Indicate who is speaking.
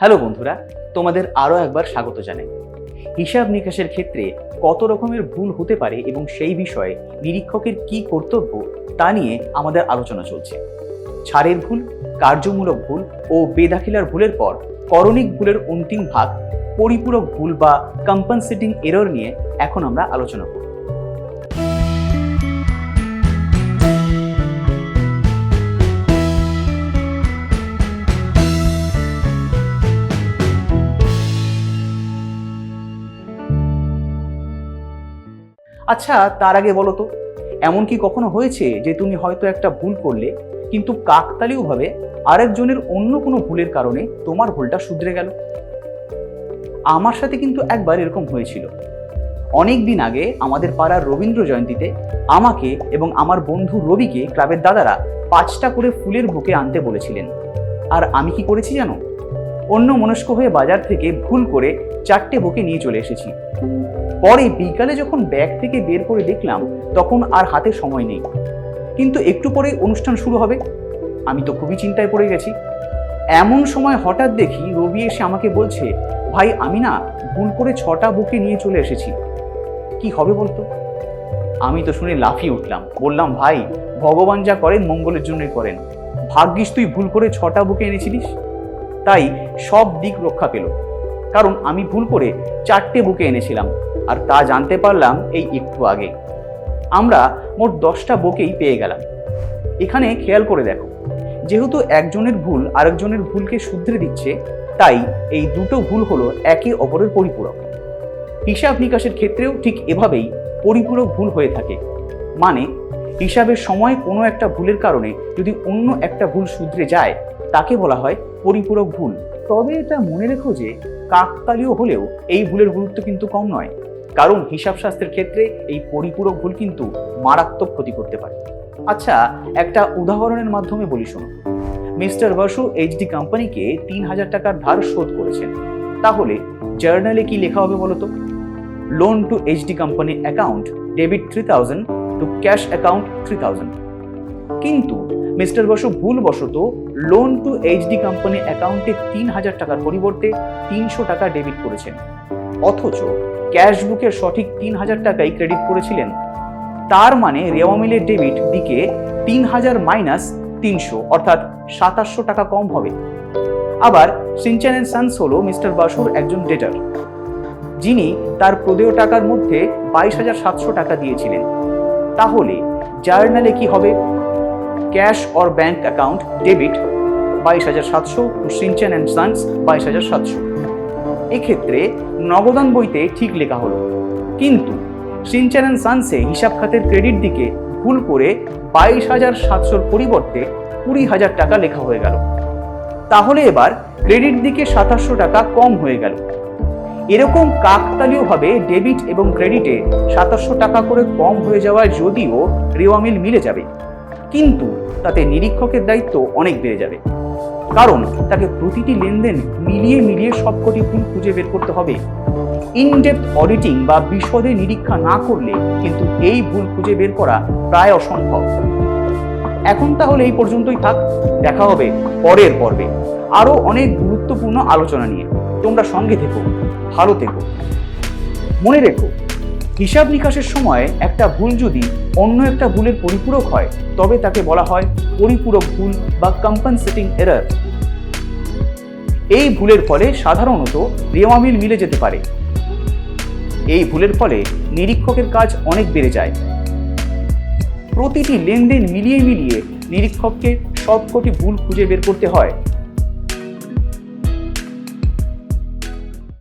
Speaker 1: Hello বন্ধুরা, তোমাদের আরও একবার স্বাগত জানাই। হিসাব নিকাশের ক্ষেত্রে কত রকমের ভুল হতে পারে এবং সেই বিষয়ে নিরীক্ষকের কি কর্তব্য তা নিয়ে আমাদের আলোচনা চলছে। ছাড়ের ভুল, কার্যমূলক ভুল ও বেদাখিলার ভুলের পর করণিক ভুলের অন্তিম ভাগ, পরিপূরক ভুল বা কম্পনসেটিং এরর নিয়ে এখন আমরা আলোচনা করব। আচ্ছা তার আগে বলো তো, এমন কি কখনো হয়েছে যে তুমি হয়তো একটা ভুল করলে, কিন্তু কাকতালীয়ভাবে আরেকজনের অন্য কোনো ভুলের কারণে তোমার ভুলটা শুধরে গেল? আমার সাথে কিন্তু একবার এরকম হয়েছিল। অনেক দিন আগে আমাদের পাড়ার রবীন্দ্র জয়ন্তীতে আমাকে এবং আমার বন্ধু রবিকে ক্লাবের দাদারা পাঁচটা করে ফুলের বুকে আনতে বলেছিলেন। আর আমি কি করেছি জানো? অন্য মনস্ক হয়ে বাজার থেকে ভুল করে চারটে বুকে নিয়ে চলে এসেছি। পরে বিকালে যখন ব্যাগ থেকে বের করে দেখলাম, তখন আর হাতে সময় নেই। কিন্তু একটু পরে অনুষ্ঠান শুরু হবে। আমি তো খুবই চিন্তায় পড়ে গেছি। এমন সময় হঠাৎ দেখি রবি এসে আমাকে বলছে, ভাই, আমি না ভুল করে ছটা বুকে নিয়ে চলে এসেছি। কি হবে বলতো? আমি তো শুনে লাফিয়ে উঠলাম। বললাম, ভাই, ভগবান যা করেন মঙ্গলের জন্যই করেন। ভাগ্যিস তুই ভুল করে ছটা বুকে এনেছিলিস? তাই সব দিক রক্ষা পেল। কারণ আমি ভুল করে চারটে বুকে এনেছিলাম, আর তা জানতে পারলাম এই একটু আগে। আমরা মোট দশটা বুকেই পেয়ে গেলাম। এখানে খেয়াল করে দেখো, যেহেতু একজনের ভুল আরেকজনের ভুলকে শুধরে দিচ্ছে, তাই এই দুটো ভুল হলো একে অপরের পরিপূরক। হিসাব নিকাশের ক্ষেত্রেও ঠিক এভাবেই পরিপূরক ভুল হয়ে থাকে। মানে হিসাবের সময় কোনো একটা ভুলের কারণে যদি অন্য একটা ভুল শুধরে যায়, তাকে বলা হয় পরিপূরক ভুল। তবে এটা মনে রেখো যে কাকতালীয় হলেও এই ভুলের গুরুত্ব কিন্তু কম নয়। কারণ হিসাব শাস্ত্রের ক্ষেত্রে এই পরিপূরক ভুল কিন্তু মারাত্মক ক্ষতি করতে পারে। আচ্ছা একটা উদাহরণের মাধ্যমে বলি শোনো। মিস্টার বসু এইচডি কোম্পানিকে তিন হাজার টাকার ধার শোধ করেছেন। তাহলে জার্নালে কি লেখা হবে বলতো loan to HD company account debit three thousand to cash account three thousand কিন্তু মিস্টার বসু ভুলবশত লোন টু এইচডি কোম্পানি অ্যাকাউন্টে তিন হাজার টাকার পরিবর্তে তিনশো টাকা ডেবিট করেছেন। অথচ ক্যাশ বুকের সঠিক তিন হাজার টাকাই ক্রেডিট করেছিলেন। তার মানে রেওয়া মিলের ডেবিট দিকে তিন হাজার মাইনাস তিনশো, অর্থাৎ সাতাশশো টাকা কম হবে। আবার সিনচান অ্যান্ড সানস হলো মিস্টার বাসুর একজন ডেটার যিনি তার প্রদেয় টাকার মধ্যে বাইশ হাজার সাতশো টাকা দিয়েছিলেন। তাহলে জার্নালে কি হবে? Cash or bank account, debit, বাইশ হাজার সাতশো, সিনচান অ্যান্ড সানস, বাইশ হাজার সাতশো। এক্ষেত্রে নগদান বইতে ঠিক লেখা হলো। কিন্তু সিনচান অ্যান্ড সানসে হিসাব খাতের ক্রেডিট দিকে ভুল করে বাইশ হাজার সাতশোর পরিবর্তে কুড়ি হাজার টাকা লেখা হয়ে গেল। তাহলে এবার ক্রেডিট দিকে সাতাশশো টাকা কম হয়ে গেল। এরকম কাকতালীয়ভাবে ডেবিট এবং ক্রেডিটে সাতাশশো টাকা করে কম হয়ে যাওয়ায় যদিও রেওয়ামিল মিলে যাবে। কিন্তু তাতে নিরীক্ষকের দায়িত্ব অনেক বেড়ে যাবে। কারণ তাকে প্রতিটি লেনদেন মিলিয়ে মিলিয়ে সবকটি ভুল খুঁজে বের করতে হবে। ইনডেপথ অডিটিং বা বিশদে নিরীক্ষা না করলে কিন্তু এই ভুল খুঁজে বের করা প্রায় অসম্ভব। এখন তাহলে এই পর্যন্তই থাক। দেখা হবে পরের পর্বে। আরও অনেক গুরুত্বপূর্ণ আলোচনা নিয়ে। তোমরা সঙ্গে থেকো, ভালো থেকো। মনে রেখো হিসাব নিকাশের সময় একটা ভুল যদি অন্য একটা ভুলের পরিপূরক হয়, তবে তাকে বলা হয় পরিপূরক ভুল বা কম্পনসেটিং এরর এই ভুলের ফলে সাধারণত রেওয়ামিল মিলে যেতে পারে। এই ভুলের ফলে নিরীক্ষকের কাজ অনেক বেড়ে যায়। প্রতিটি লেনদেন মিলিয়ে মিলিয়ে নিরীক্ষককে সবকটি ভুল খুঁজে বের করতে হয়।